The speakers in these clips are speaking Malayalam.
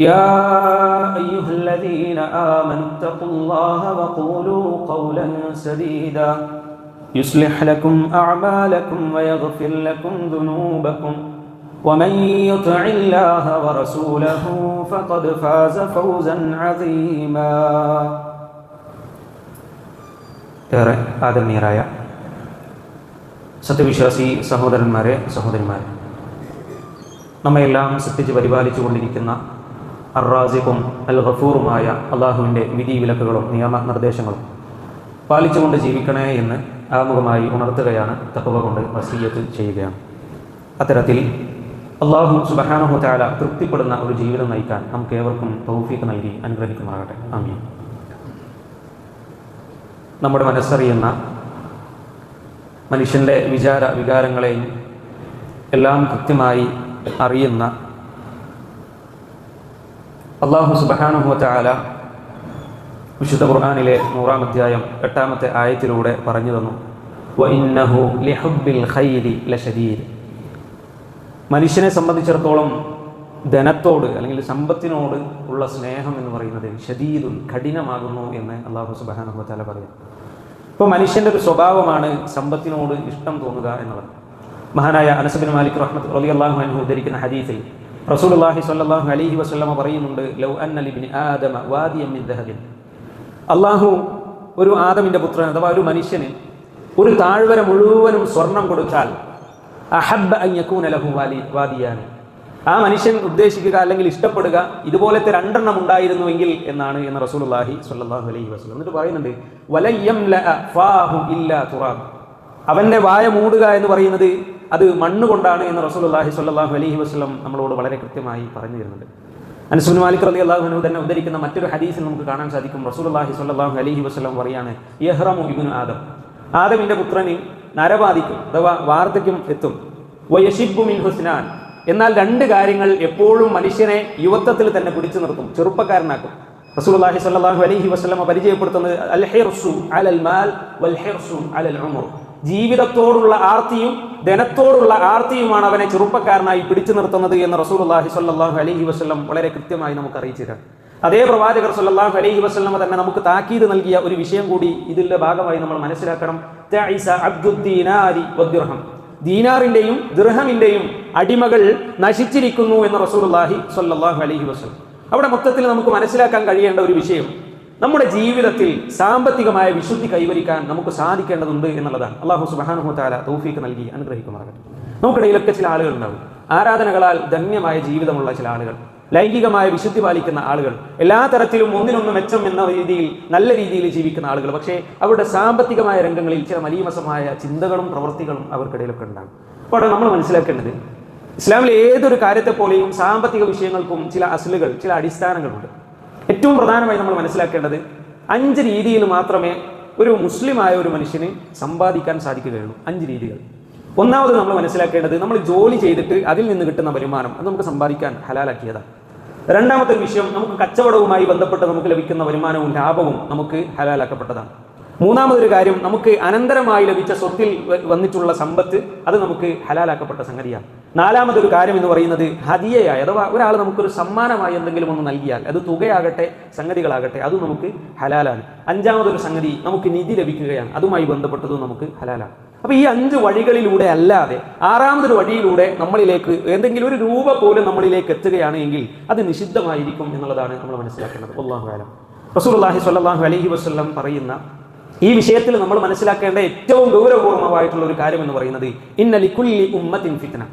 يا أيها الذين آمنوا اتقوا الله وقولوا قولا سديدا يصلح لكم أعمالكم ويغفر لكم ذنوبكم ومن يطع الله ورسوله فقد فاز فوزا عظيما ഏറെ ആദരണീയരായ സത്യവിശ്വാസി സഹോദരന്മാരെ സഹോദരിമാരെ നമ്മയെല്ലാം സൃഷ്ടിച്ച് പരിപാലിച്ചു കൊണ്ടിരിക്കുന്ന അറാസിഖും അൽ ഹഫൂറുമായ അള്ളാഹുവിന്റെ വിധി വിലക്കുകളും നിയമ നിർദ്ദേശങ്ങളും പാലിച്ചുകൊണ്ട് ജീവിക്കണേ എന്ന് ആമുഖമായി ഉണർത്തുകയാണ് തപ്പവ കൊണ്ട് വസീയത്ത് ചെയ്യുകയാണ്. അത്തരത്തിൽ അള്ളാഹു സുബഹാനഹു താല തൃപ്തിപ്പെടുന്ന ഒരു ജീവിതം നയിക്കാൻ നമുക്ക് ഏവർക്കും തൗഫീക്ക് നൽകി അനുഗ്രഹിക്കുമാറാകട്ടെ. ആമീൻ. നമ്മുടെ മനസ്സറിയുന്ന മനുഷ്യന്റെ വിചാര വികാരങ്ങളെയും എല്ലാം കൃത്യമായി അറിയുന്ന അള്ളാഹു സുബഹാനുഹുവല വിശുദ്ധ ഖുർആാനിലെ നൂറാം അധ്യായം എട്ടാമത്തെ ആയത്തിലൂടെ പറഞ്ഞു തന്നു. വഇന്നഹു ഖൈരി മനുഷ്യനെ സംബന്ധിച്ചിടത്തോളം ധനത്തോട് അല്ലെങ്കിൽ സമ്പത്തിനോട് ഉള്ള സ്നേഹം എന്ന് പറയുന്നത് ഷദീദുൻ കഠിനമാകുന്നു എന്ന് അള്ളാഹു സുബാനുഭവത്താല പറയുന്നു. ഇപ്പോൾ മനുഷ്യന്റെ ഒരു സ്വഭാവമാണ് സമ്പത്തിനോട് ഇഷ്ടം തോന്നുക എന്നുള്ളത്. മഹാനായ അനസബിൻ മാലിക് റഹ്മത്ത് അലി അള്ളാഹു അനു ഉദ്ധരിക്കുന്ന ഹദീസിൽ റസൂലുള്ളാഹി സ്വല്ലല്ലാഹു അലൈഹി വസല്ലമ പറയുന്നുണ്ട് ലൗ അന്ന ലിബ്നി ആദമ വാദിയം മിൻ ദഹബിൻ. അള്ളാഹു ഒരു ആദമിന്റെ പുത്രൻ അഥവാ ഒരു മനുഷ്യന് ഒരു താഴ്വര മുഴുവനും സ്വർണം കൊടുത്താൽ അഹബ്ബ അൻ യകൂന ലഹു വാലി വാദിയാൻ ആ മനുഷ്യൻ ഉദ്ദേശിക്കുക അല്ലെങ്കിൽ ഇഷ്ടപ്പെടുക ഇതുപോലത്തെ രണ്ടെണ്ണം ഉണ്ടായിരുന്നുവെങ്കിൽ എന്നാണ് എന്ന് റസൂലുള്ളാഹി സ്വല്ലല്ലാഹു അലൈഹി വസല്ലം എന്നിട്ട് പറയുന്നുണ്ട് വലയ്യം ഫാഹു ഇല്ലാ തുറാബ്. അവന്റെ വായ മൂടുക എന്ന് പറയുന്നത് അത് മണ്ണ് കൊണ്ടാണ് എന്ന് റസൂലുള്ളാഹി സ്വല്ലല്ലാഹു അലഹി വസ്ലം നമ്മളോട് വളരെ കൃത്യമായി പറഞ്ഞു തരുന്നുണ്ട് അനുസുൽ മാലിക് റലി അള്ളാഹുനു തന്നെ ഉദ്ധരിക്കുന്ന മറ്റൊരു ഹദീസിൽ നമുക്ക് കാണാൻ സാധിക്കും. റസൂലുള്ളാഹി സ്വല്ലല്ലാഹു അലഹി വസ്ലം പറയാണ് യഹ്റമു ഇബ്നു ആദം. ആദമിന്റെ പുത്രന് നരബാധിക്കും അഥവാ വാർദ്ധക്യം എത്തും. വയഷിബു മിൻ ഹുസ്നാൻ എന്നാൽ രണ്ട് കാര്യങ്ങൾ എപ്പോഴും മനുഷ്യനെ യുവത്വത്തിൽ തന്നെ പിടിച്ചു നിർത്തും ചെറുപ്പക്കാരനാക്കും. റസൂലുള്ളാഹി സ്വല്ലല്ലാഹു അലൈഹി വസല്ലമ പരിചയപ്പെടുത്തുന്നത് അൽ ഹിർസു അലൽ മാൽ വൽ ഹിർസു അലൽ ഉമർ. ജീവിതത്തോടുള്ള ആർത്തിയും ധനത്തോടുള്ള ആർത്തിയുമാണ് അവനെ ചെറുപ്പക്കാരനായി പിടിച്ചു നിർത്തുന്നത് എന്ന് റസൂലുള്ളാഹി സ്വല്ലല്ലാഹു അലഹി വസ്ലം വളരെ കൃത്യമായി നമുക്ക് അറിയിച്ചിട്ടുണ്ട് അതേ പ്രവാചകർ സല്ലാഹു അലഹി വസ്ലമ തന്നെ നമുക്ക് താക്കീത് നൽകിയ ഒരു വിഷയം കൂടി ഇതിന്റെ ഭാഗമായി നമ്മൾ മനസ്സിലാക്കണം. ദീനാറിന്റെയും ദൃഹമിന്റെയും അടിമകൾ നശിച്ചിരിക്കുന്നു എന്ന് റസൂലുള്ളാഹി സ്വല്ലല്ലാഹു അലൈഹി വസല്ലം. അവിടെ മൊത്തത്തിൽ നമുക്ക് മനസ്സിലാക്കാൻ കഴിയേണ്ട ഒരു വിഷയം നമ്മുടെ ജീവിതത്തിൽ സാമ്പത്തികമായ വിശുദ്ധി കൈവരിക്കാൻ നമുക്ക് സാധിക്കേണ്ടതുണ്ട് എന്നുള്ളതാണ്. അള്ളാഹു സുബാനുഹു താല തൗഫീക്ക് നൽകി അനുഗ്രഹിക്കുമാറാകട്ടെ. നമുക്കിടയിലൊക്കെ ചില ആളുകൾ ഉണ്ടാവും. ആരാധനകളാൽ ധന്യമായ ജീവിതമുള്ള ചില ആളുകൾ ലൈംഗികമായ വിശുദ്ധി പാലിക്കുന്ന ആളുകൾ എല്ലാ തരത്തിലും ഒന്നിനൊന്ന് മെച്ചം എന്ന രീതിയിൽ നല്ല രീതിയിൽ ജീവിക്കുന്ന ആളുകൾ. പക്ഷേ അവരുടെ സാമ്പത്തികമായ രംഗങ്ങളിൽ ചില മലീമസമായ ചിന്തകളും പ്രവൃത്തികളും അവർക്കിടയിലൊക്കെ ഉണ്ടാകും. അപ്പോൾ നമ്മൾ മനസ്സിലാക്കേണ്ടത്. ഇസ്ലാമിലെ ഏതൊരു കാര്യത്തെ പോലെയും സാമ്പത്തിക വിഷയങ്ങൾക്കും ചില അസലുകൾ ചില അടിസ്ഥാനങ്ങളുണ്ട്. ഏറ്റവും പ്രധാനമായി നമ്മൾ മനസ്സിലാക്കേണ്ടത് അഞ്ച് രീതിയിൽ മാത്രമേ ഒരു മുസ്ലിമായ ഒരു മനുഷ്യന് സമ്പാദിക്കാൻ സാധിക്കുകയുള്ളൂ. അഞ്ച് രീതികൾ. ഒന്നാമത് നമ്മൾ മനസ്സിലാക്കേണ്ടത് നമ്മൾ ജോലി ചെയ്തിട്ട് അതിൽ നിന്ന് കിട്ടുന്ന വരുമാനം അത് നമുക്ക് സമ്പാദിക്കാൻ ഹലാലാക്കിയതാണ്. രണ്ടാമത്തെ വിഷയം നമുക്ക് കച്ചവടവുമായി ബന്ധപ്പെട്ട് നമുക്ക് ലഭിക്കുന്ന വരുമാനവും ലാഭവും നമുക്ക് ഹലാലാക്കപ്പെട്ടതാണ്. മൂന്നാമതൊരു കാര്യം നമുക്ക് അനന്തരമായി ലഭിച്ച സ്വത്തിൽ വന്നിട്ടുള്ള സമ്പത്ത് അത് നമുക്ക് ഹലാലാക്കപ്പെട്ട സംഗതിയാണ്. നാലാമതൊരു കാര്യം എന്ന് പറയുന്നത് ഹദിയയായി അഥവാ ഒരാൾ നമുക്കൊരു സമ്മാനമായി എന്തെങ്കിലും ഒന്ന് നൽകിയാൽ അത് തുകയാകട്ടെ സംഗതികളാകട്ടെ അത് നമുക്ക് ഹലാലാണ്. അഞ്ചാമതൊരു സംഗതി നമുക്ക് നിധി ലഭിക്കുകയാണ് അതുമായി ബന്ധപ്പെട്ടതും നമുക്ക് ഹലാലാണ്. അപ്പോൾ ഈ അഞ്ച് വഴികളിലൂടെ അല്ലാതെ ആറാമതൊരു വഴിയിലൂടെ നമ്മളിലേക്ക് എന്തെങ്കിലും ഒരു രൂപ പോലും നമ്മളിലേക്ക് എത്തുകയാണ് എങ്കിൽ അത് നിഷിദ്ധമായിരിക്കും എന്നുള്ളതാണ് നമ്മൾ മനസ്സിലാക്കേണ്ടത്. അള്ളാഹു റസൂർ അള്ളാഹി സ്വല്ലല്ലാഹു അലഹി വസ്ലം പറയുന്ന ഈ വിഷയത്തിൽ നമ്മൾ മനസ്സിലാക്കേണ്ട ഏറ്റവും ഗൗരവപൂർണമായിട്ടുള്ള ഒരു കാര്യം എന്ന് പറയുന്നത് ഇന്നലിക്കുല്ലി ഉമ്മത്തിൻ ഫിത്ന.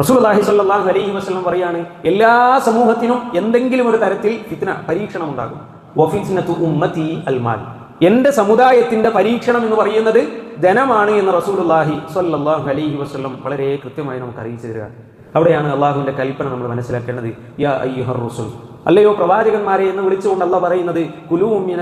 റസൂലുള്ളാഹി സ്വല്ലല്ലാഹു അലൈഹി വസ്ലം പറയാണ് എല്ലാ സമൂഹത്തിനും എന്തെങ്കിലും ഒരു തരത്തിൽ ഫിത്തന പരീക്ഷണം ഉണ്ടാകും വഫിത്നതു ഉമ്മത്തി അൽമാൽ എന്റെ സമുദായത്തിന്റെ പരീക്ഷണം എന്ന് പറയുന്നത് ധനമാണ് എന്ന് റസൂലുള്ളാഹി സ്വല്ലല്ലാഹു അലൈഹി വസ്ലം വളരെ കൃത്യമായി നമുക്ക് അറിയിച്ചു തരിക. അവിടെയാണ് അള്ളാഹുവിന്റെ കൽപ്പന നമ്മൾ മനസ്സിലാക്കേണ്ടത്. യാ അയ്യുഹർ റസൂൽ. അല്ലയോ പ്രവാചകന്മാരെ എന്ന് വിളിച്ചുകൊണ്ട് പറയുന്നത്? കുലൂമിന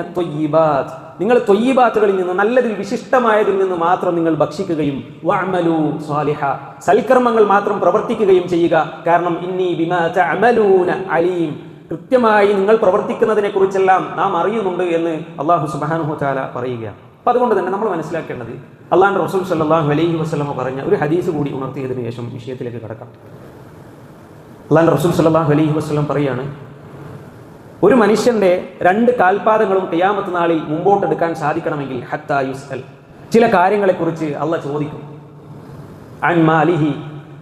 നിങ്ങൾ ത്വയ്യിബാത്തുകളിൽ നിന്ന് നല്ലതിൽ വിശിഷ്ടമായതിൽ നിന്ന് മാത്രം നിങ്ങൾ ഭക്ഷിക്കുകയും വഅമലു സ്വാലിഹ സൽക്കർമ്മങ്ങൾ മാത്രം പ്രവർത്തിക്കുകയും ചെയ്യുക. കാരണം ഇന്നി ബിമാ അമലൂന അലീം. കൃത്യമായി നിങ്ങൾ പ്രവർത്തിക്കുന്നതിനെ കുറിച്ചെല്ലാം നാം അറിയുന്നുണ്ട് എന്ന് അള്ളാഹു സുബാനുഹു താല പറയുക. അപ്പൊ അതുകൊണ്ട് തന്നെ നമ്മൾ മനസ്സിലാക്കേണ്ടത് അള്ളാഹ് റസൂൽ സല്ലാഹു അലൈഹി വസ്ലമ പറഞ്ഞ ഒരു ഹദീസ് കൂടി ഉണർത്തിയതിനു ശേഷം വിഷയത്തിലേക്ക് കടക്കാം. അള്ളാഹ് റസൂൽ സല്ലാഹു അലൈഹി വസ്ലം പറയാണ് ഒരു മനുഷ്യന്റെ രണ്ട് കാൽപാദങ്ങളും കയ്യാമത്ത് നാളിൽ മുമ്പോട്ടെടുക്കാൻ സാധിക്കണമെങ്കിൽ ഹത്താ യുസ്അൽ. ചില കാര്യങ്ങളെക്കുറിച്ച് അള്ള ചോദിക്കും. അൻ മാലിഹി.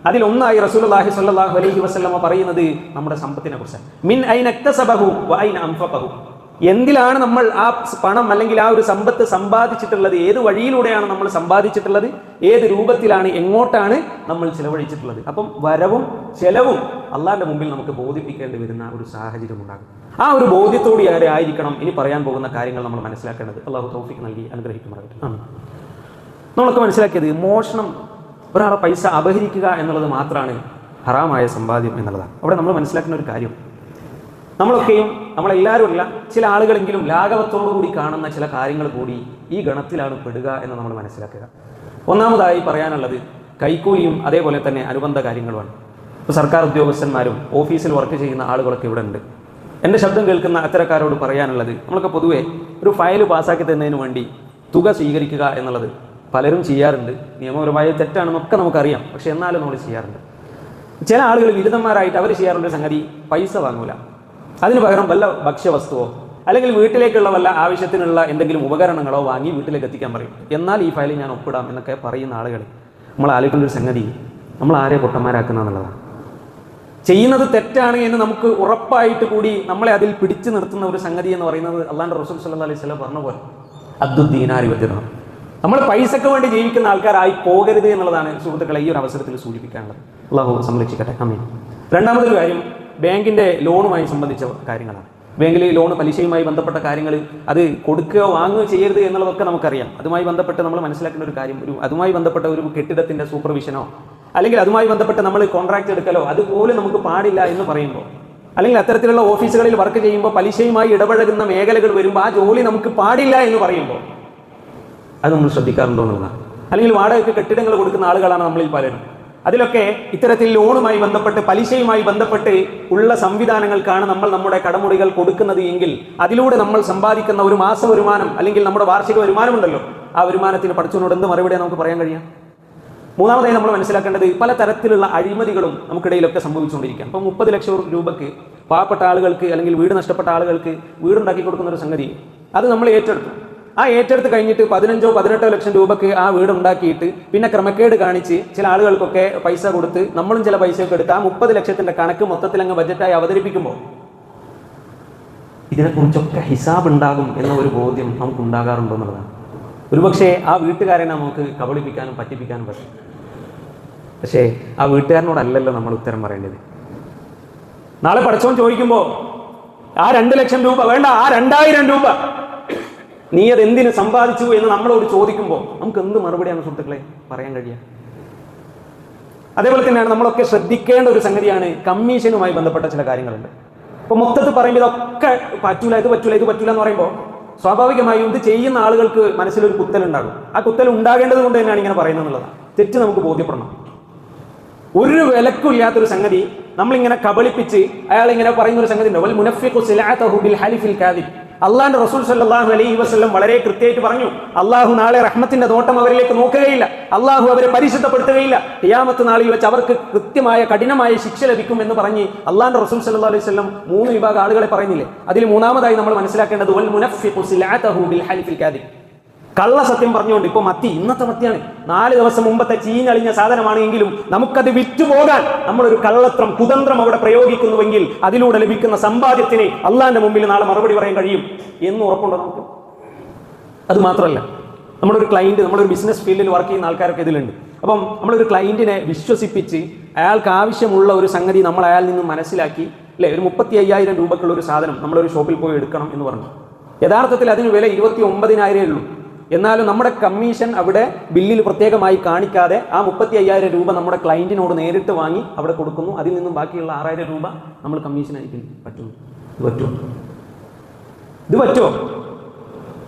അതിലൊന്നായി റസൂലുള്ളാഹി സ്വല്ലല്ലാഹു അലൈഹി വസ്ലമ പറയുന്നത് നമ്മുടെ സമ്പത്തിനെ കുറിച്ച് മിൻ വ എന്തിലാണ് നമ്മൾ ആ പണം അല്ലെങ്കിൽ ആ ഒരു സമ്പത്ത് സമ്പാദിച്ചിട്ടുള്ളത്? ഏത് വഴിയിലൂടെയാണ് നമ്മൾ സമ്പാദിച്ചിട്ടുള്ളത്? ഏത് രൂപത്തിലാണ് എങ്ങോട്ടാണ് നമ്മൾ ചിലവഴിച്ചിട്ടുള്ളത്? അപ്പം വരവും ചെലവും അള്ളാഹിന്റെ മുമ്പിൽ നമുക്ക് ബോധിപ്പിക്കേണ്ടി വരുന്ന ഒരു സാഹചര്യം ഉണ്ടാകും ആ ഒരു ബോധ്യത്തോടെ ആരെ ആയിരിക്കണം ഇനി പറയാൻ പോകുന്ന കാര്യങ്ങൾ നമ്മൾ മനസ്സിലാക്കേണ്ടത്. അള്ളാഹു തൗഫിക്ക് നൽകി അനുഗ്രഹിക്കുമാറായിട്ട് ആണ് നമ്മളൊക്കെ മനസ്സിലാക്കിയത് മോഷണം ഒരാളെ പൈസ അപഹരിക്കുക എന്നുള്ളത് മാത്രമാണ് ഹറാമായ സമ്പാദ്യം എന്നുള്ളതാണ്. അവിടെ നമ്മൾ മനസ്സിലാക്കുന്ന ഒരു കാര്യം. നമ്മളൊക്കെയും നമ്മളെല്ലാവരും അല്ല ചില ആളുകളെങ്കിലും ലാഘവത്തോടു കൂടി കാണുന്ന ചില കാര്യങ്ങൾ കൂടി ഈ ഗണത്തിലാണ് പെടുക എന്ന് നമ്മൾ മനസ്സിലാക്കുക. ഒന്നാമതായി പറയാനുള്ളത് കൈക്കൂലിയും അതേപോലെ തന്നെ അനുബന്ധ കാര്യങ്ങളുമാണ്. ഇപ്പോൾ സർക്കാർ ഉദ്യോഗസ്ഥന്മാരും ഓഫീസിൽ വർക്ക് ചെയ്യുന്ന ആളുകളൊക്കെ ഇവിടെ ഉണ്ട്. എന്റെ ശബ്ദം കേൾക്കുന്ന അത്തരക്കാരോട് പറയാനുള്ളത് നമ്മളൊക്കെ പൊതുവെ ഒരു ഫയൽ പാസ്സാക്കി തന്നതിന് വേണ്ടി തുക സ്വീകരിക്കുക എന്നുള്ളത് പലരും ചെയ്യാറുണ്ട്. നിയമപരമായ തെറ്റാണെന്നൊക്കെ നമുക്കറിയാം പക്ഷെ എന്നാലും നമ്മൾ ചെയ്യാറുണ്ട്. ചില ആളുകൾ ബിരുദന്മാരായിട്ട് അവർ ചെയ്യാറുള്ള സംഗതി പൈസ വാങ്ങൂല. അതിന് പകരം വല്ല ഭക്ഷ്യവസ്തുവോ അല്ലെങ്കിൽ വീട്ടിലേക്കുള്ള വല്ല ആവശ്യത്തിനുള്ള എന്തെങ്കിലും ഉപകരണങ്ങളോ വാങ്ങി വീട്ടിലേക്ക് എത്തിക്കാൻ പറയും. എന്നാൽ ഈ ഫയൽ ഞാൻ ഒപ്പിടാം എന്നൊക്കെ പറയുന്ന ആളുകൾ നമ്മൾ ആലോചിക്കുന്ന ഒരു സംഗതി നമ്മൾ ആരെ പൊട്ടന്മാരാക്കുന്ന എന്നുള്ളതാണ്. ചെയ്യുന്നത് തെറ്റാണ് എന്ന് നമുക്ക് ഉറപ്പായിട്ട് കൂടി നമ്മളെ അതിൽ പിടിച്ചു നിർത്തുന്ന ഒരു സംഗതി എന്ന് പറയുന്നത് അള്ളാന്റെ റസൂൽ സല്ലാ അലൈഹി സ്വലം പറഞ്ഞ പോലെ. വജ്രം നമ്മൾ പൈസക്ക് വേണ്ടി ജീവിക്കുന്ന ആൾക്കാരായി പോകരുത് എന്നുള്ളതാണ് സുഹൃത്തുക്കളെ ഈ ഒരു അവസരത്തിൽ സൂചിപ്പിക്കാനുള്ളത്. അള്ളാഹു സംരക്ഷിക്കട്ടെ. അമീൻ രണ്ടാമതൊരു കാര്യം ബാങ്കിന്റെ ലോണുമായി സംബന്ധിച്ച കാര്യങ്ങളാണ്. ബാങ്കിൽ ലോൺ പലിശയുമായി ബന്ധപ്പെട്ട കാര്യങ്ങൾ അത് കൊടുക്കുകയോ വാങ്ങുകയോ ചെയ്യരുത് എന്നുള്ളതൊക്കെ നമുക്കറിയാം. അതുമായി ബന്ധപ്പെട്ട് നമ്മൾ മനസ്സിലാക്കേണ്ട ഒരു കാര്യം ഒരു അതുമായി ബന്ധപ്പെട്ട ഒരു കെട്ടിടത്തിന്റെ സൂപ്പർവിഷനോ അല്ലെങ്കിൽ അതുമായി ബന്ധപ്പെട്ട് നമ്മൾ കോൺട്രാക്ട് എടുക്കലോ അതുപോലും നമുക്ക് പാടില്ല എന്ന് പറയുമ്പോൾ അല്ലെങ്കിൽ അത്തരത്തിലുള്ള ഓഫീസുകളിൽ വർക്ക് ചെയ്യുമ്പോൾ പലിശയുമായി ഇടപഴകുന്ന മേഖലകൾ വരുമ്പോൾ ആ ജോലി നമുക്ക് പാടില്ല എന്ന് പറയുമ്പോൾ അത് നമ്മൾ ശ്രദ്ധിക്കാറുണ്ടോ എന്നുള്ളതാണ്. അല്ലെങ്കിൽ വാടകയ്ക്ക് കെട്ടിടങ്ങൾ കൊടുക്കുന്ന ആളുകളാണ് നമ്മളിൽ പലരും. അതിലൊക്കെ ഇത്തരത്തിൽ ലോണുമായി ബന്ധപ്പെട്ട് പലിശയുമായി ബന്ധപ്പെട്ട് ഉള്ള സംവിധാനങ്ങൾക്കാണ് നമ്മൾ നമ്മുടെ കടമുറികൾ കൊടുക്കുന്നത് എങ്കിൽ അതിലൂടെ നമ്മൾ സമ്പാദിക്കുന്ന ഒരു മാസ വരുമാനം അല്ലെങ്കിൽ നമ്മുടെ വാർഷിക വരുമാനമുണ്ടല്ലോ ആ വരുമാനത്തിന് പഠിച്ചതിനോട് എന്ത് മറുപടി നമുക്ക് പറയാൻ കഴിയാം? മൂന്നാമതായി നമ്മൾ മനസ്സിലാക്കേണ്ടത് പല തരത്തിലുള്ള അഴിമതികളും നമുക്കിടയിലൊക്കെ സംഭവിച്ചുകൊണ്ടിരിക്കുകയാണ്. അപ്പം മുപ്പത് ലക്ഷം രൂപയ്ക്ക് പാവപ്പെട്ട ആളുകൾക്ക് അല്ലെങ്കിൽ വീട് നഷ്ടപ്പെട്ട ആളുകൾക്ക് വീടുണ്ടാക്കി കൊടുക്കുന്ന ഒരു സംഗതി അത് നമ്മൾ ഏറ്റെടുത്തു. ആ ഏറ്റെടുത്ത് കഴിഞ്ഞിട്ട് പതിനഞ്ചോ പതിനെട്ടോ ലക്ഷം രൂപയ്ക്ക് ആ വീട് ഉണ്ടാക്കിയിട്ട് പിന്നെ ക്രമക്കേട് കാണിച്ച് ചില ആളുകൾക്കൊക്കെ പൈസ കൊടുത്ത് നമ്മളും ചില പൈസയൊക്കെ എടുത്ത് ആ മുപ്പത് ലക്ഷത്തിന്റെ കണക്ക് മൊത്തത്തിൽ അങ്ങ് ബജറ്റായി അവതരിപ്പിക്കുമ്പോൾ ഇതിനെക്കുറിച്ചൊക്കെ ഹിസാബ് ഉണ്ടാകും എന്ന ഒരു ബോധ്യം നമുക്ക് ഉണ്ടാകാറുണ്ടോ എന്നുള്ളതാണ്. ഒരുപക്ഷെ ആ വീട്ടുകാരെ നമുക്ക് കബളിപ്പിക്കാനും പറ്റിപ്പിക്കാനും പറ്റും. പക്ഷേ ആ വീട്ടുകാരനോടല്ലല്ലോ നമ്മൾ ഉത്തരം പറയേണ്ടത്. നാളെ പഠിച്ചോൻ ചോദിക്കുമ്പോൾ ആ രണ്ട് ലക്ഷം രൂപ വേണ്ട ആ രണ്ടായിരം രൂപ. നീ അത് എന്തിന് സമ്പാദിച്ചു എന്ന് നമ്മളോട് ചോദിക്കുമ്പോൾ നമുക്ക് എന്ത് മറുപടിയാണ് സുഹൃത്തുക്കളെ? പറയാൻ കഴിയുക അതേപോലെ തന്നെയാണ് നമ്മളൊക്കെ ശ്രദ്ധിക്കേണ്ട ഒരു സംഗതിയാണ് കമ്മീഷനുമായി ബന്ധപ്പെട്ട ചില കാര്യങ്ങളുണ്ട്. അപ്പൊ മൊത്തത്തിൽ പറയുമ്പോൾ ഇതൊക്കെ പറ്റൂല ഇത് പറ്റൂല ഇത് പറ്റൂല എന്ന് പറയുമ്പോൾ സ്വാഭാവികമായും ഇത് ചെയ്യുന്ന ആളുകൾക്ക് മനസ്സിലൊരു കുത്തൽ ഉണ്ടാകും ആ കുത്തൽ ഉണ്ടാകേണ്ടത് കൊണ്ട് തന്നെയാണ് ഇങ്ങനെ പറയുന്നത് എന്നുള്ളതാണ്. തെറ്റ് നമുക്ക് ബോധ്യപ്പെടണം. ഒരു വിലക്കും ഇല്ലാത്തൊരു സംഗതി നമ്മളിങ്ങനെ കബളിപ്പിച്ച് അയാൾ ഇങ്ങനെ പറയുന്ന ഒരു സംഗതി ഉണ്ട്. വൽ മുനഫിഖു ബിൽ അള്ളാന്റെ റസൂൽ സല്ലാഹു അലൈഹി വസ്ലം വളരെ കൃത്യമായിട്ട് പറഞ്ഞു അള്ളാഹു നാളെ റഹ്മത്തിന്റെ നോട്ടം അവരിലേക്ക് നോക്കുകയില്ല. അള്ളാഹു അവരെ പരിശുദ്ധപ്പെടുത്തുകയില്ല. ഖിയാമത്ത് നാളിൽ വെച്ച് അവർക്ക് കൃത്യമായ കഠിനമായ ശിക്ഷ ലഭിക്കും എന്ന് പറഞ്ഞ് അള്ളാന്റെ റസൂൽ സല്ലാ അലൈഹി വസ്ലം മൂന്ന് വിഭാഗം ആളുകളെ പറയുന്നില്ലേ അതിൽ മൂന്നാമതായി നമ്മൾ മനസ്സിലാക്കേണ്ടത് കള്ള സത്യം പറഞ്ഞുകൊണ്ട് ഇപ്പൊ മത്തി ഇന്നത്തെ മത്തിയാണ്. നാല് ദിവസം മുമ്പത്തെ ചീഞ്ഞളിഞ്ഞ സാധനമാണെങ്കിലും നമുക്കത് വിറ്റുപോകാൻ നമ്മളൊരു കള്ളത്രം കുതന്ത്രം അവിടെ പ്രയോഗിക്കുന്നുവെങ്കിൽ അതിലൂടെ ലഭിക്കുന്ന സമ്പാദ്യത്തിന് അള്ളാന്റെ മുമ്പിൽ നാളെ മറുപടി പറയാൻ കഴിയും എന്ന് ഉറപ്പുണ്ടോ നമുക്ക്? അത് മാത്രമല്ല നമ്മളൊരു ക്ലയന്റ് നമ്മളൊരു ബിസിനസ് ഫീൽഡിൽ വർക്ക് ചെയ്യുന്ന ആൾക്കാരൊക്കെ ഇതിലുണ്ട്. അപ്പം നമ്മളൊരു ക്ലയന്റിനെ വിശ്വസിപ്പിച്ച് അയാൾക്ക് ആവശ്യമുള്ള ഒരു സംഗതി നമ്മൾ അയാളിൽ നിന്ന് മനസ്സിലാക്കി അല്ലെ? ഒരു മുപ്പത്തി അയ്യായിരം രൂപക്കുള്ള ഒരു സാധനം നമ്മളൊരു ഷോപ്പിൽ പോയി എടുക്കണം എന്ന് പറഞ്ഞു. യഥാർത്ഥത്തിൽ അതിന് വില ഇരുപത്തി ഒമ്പതിനായിരമേ ഉള്ളൂ. എന്നാലും നമ്മുടെ കമ്മീഷൻ അവിടെ ബില്ലിൽ പ്രത്യേകമായി കാണിക്കാതെ ആ മുപ്പത്തി അയ്യായിരം രൂപ നമ്മുടെ ക്ലയന്റിനോട് നേരിട്ട് വാങ്ങി അവിടെ കൊടുക്കുന്നു. അതിൽ നിന്നും ബാക്കിയുള്ള ആറായിരം രൂപ നമ്മൾ അയക്കുന്നു പറ്റുന്നു ഇത് പറ്റുമോ? ഇത് പറ്റുമോ?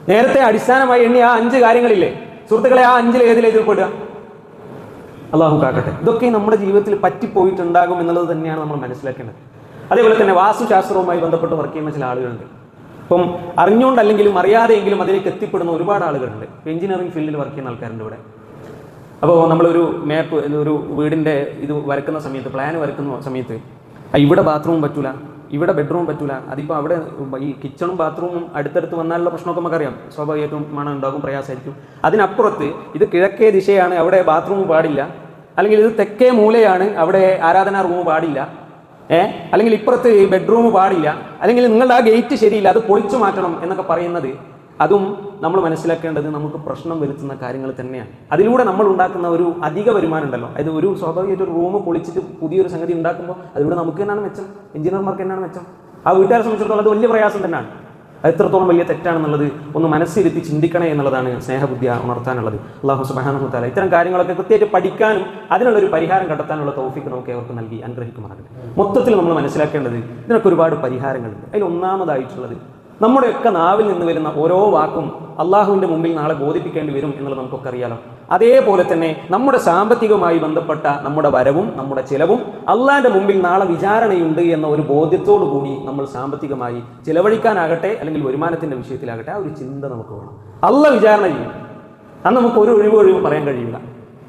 നേരത്തെ അടിസ്ഥാനമായി എണ്ണി ആ അഞ്ച് കാര്യങ്ങളില്ലേ? സുഹൃത്തുക്കളെ ആ അഞ്ചിൽ ഏതിൽ എതിർപ്പെടുക അള്ളാഹു കാക്കട്ടെ. ഇതൊക്കെ നമ്മുടെ ജീവിതത്തിൽ പറ്റിപ്പോയിട്ടുണ്ടാകും എന്നുള്ളത് തന്നെയാണ് നമ്മൾ മനസ്സിലാക്കേണ്ടത്. അതേപോലെ തന്നെ വാസ്തുശാസ്ത്രവുമായി ബന്ധപ്പെട്ട് വർക്ക് ചെയ്യുന്ന ചില ആളുകളുണ്ട്. ഇപ്പം അറിഞ്ഞുകൊണ്ടല്ലെങ്കിലും അറിയാതെയെങ്കിലും അതിലേക്ക് എത്തിപ്പെടുന്ന ഒരുപാട് ആളുകളുണ്ട്. എഞ്ചിനീയറിംഗ് ഫീൽഡിൽ വർക്ക് ചെയ്യുന്ന ആൾക്കാരുണ്ട് ഇവിടെ. അപ്പോൾ നമ്മളൊരു മാപ്പ് ഒരു വീടിന്റെ ഇത് വരക്കുന്ന സമയത്ത് പ്ലാൻ വരക്കുന്ന സമയത്ത് ഇവിടെ ബാത്റൂം പറ്റൂല ഇവിടെ ബെഡ്റൂം പറ്റൂല അതിപ്പോൾ അവിടെ ഈ കിച്ചണും ബാത്റൂമും അടുത്തടുത്ത് വന്നാലുള്ള പ്രശ്നമൊക്കെ നമുക്കറിയാം. സ്വാഭാവികമായിട്ടും മണം ഉണ്ടാകും പ്രയാസമായിരിക്കും. അതിനപ്പുറത്ത് ഇത് കിഴക്കേ ദിശയാണ് അവിടെ ബാത്റൂം പാടില്ല. അല്ലെങ്കിൽ ഇത് തെക്കേ മൂലയാണ് അവിടെ ആരാധനാ റൂം പാടില്ല. ഏ? അല്ലെങ്കിൽ ഇപ്പുറത്ത് ബെഡ്റൂം പാടില്ല. അല്ലെങ്കിൽ നിങ്ങളുടെ ആ ഗേറ്റ് ശരിയില്ല അത് പൊളിച്ചു മാറ്റണം എന്നൊക്കെ പറയുന്നത് അതും നമ്മൾ മനസ്സിലാക്കേണ്ടത് നമുക്ക് പ്രശ്നം വരുത്തുന്ന കാര്യങ്ങൾ തന്നെയാണ്. അതിലൂടെ നമ്മൾ ഉണ്ടാക്കുന്ന ഒരു അധിക വരുമാനം ഉണ്ടല്ലോ. അതായത് ഒരു സ്വാഭാവികമായിട്ട് ഒരു റൂം പൊളിച്ചിട്ട് പുതിയൊരു സംഗതി ഉണ്ടാക്കുമ്പോൾ അതിലൂടെ നമുക്ക് തന്നെയാണ് മെച്ചം? എഞ്ചിനീയർമാർക്ക് തന്നെയാണ് മെച്ചം? ആ വീട്ടുകാരെ സംബന്ധിച്ചിടത്തോളം അത് വലിയ പ്രയാസം തന്നെയാണ്. എത്രത്തോളം വലിയ തെറ്റാണെന്നുള്ളത് ഒന്ന് മനസ്സിരുത്തി ചിന്തിക്കണേ എന്നുള്ളതാണ് സ്നേഹബുദ്ധിയ ഉണർത്താനുള്ളത്. അള്ളാഹു സുബാനുത്താല ഇത്തരം കാര്യങ്ങളൊക്കെ കൃത്യമായിട്ട് പഠിക്കാനും അതിനുള്ളൊരു പരിഹാരം കണ്ടെത്താനുള്ള തോഫിക്ക് നമുക്ക് അവർക്ക് നൽകി അനുഗ്രഹിക്കുമാറാകട്ടെ. മൊത്തത്തിൽ നമ്മൾ മനസ്സിലാക്കേണ്ടത് ഇതിനൊക്കെ ഒരുപാട് പരിഹാരങ്ങളുണ്ട്. അതിൽ ഒന്നാമതായിട്ടുള്ളത് നമ്മുടെയൊക്കെ നാവിൽ നിന്ന് വരുന്ന ഓരോ വാക്കും അള്ളാഹുവിന്റെ മുമ്പിൽ നാളെ ബോധിപ്പിക്കേണ്ടി വരും എന്നുള്ളത് നമുക്കൊക്കെ അറിയാലോ. അതേപോലെ തന്നെ നമ്മുടെ സാമ്പത്തികവുമായി ബന്ധപ്പെട്ട നമ്മുടെ വരവും നമ്മുടെ ചിലവും അള്ളാഹിന്റെ മുമ്പിൽ നാളെ വിചാരണയുണ്ട് എന്ന ഒരു ബോധ്യത്തോടു കൂടി നമ്മൾ സാമ്പത്തികമായി ചിലവഴിക്കാനാകട്ടെ അല്ലെങ്കിൽ വരുമാനത്തിന്റെ വിഷയത്തിലാകട്ടെ ആ ഒരു ചിന്ത നമുക്ക് വേണം. അള്ള വിചാരണ ചെയ്യും. അന്ന് നമുക്ക് ഒരു ഒഴിവ് ഒഴിവ് പറയാൻ കഴിയില്ല.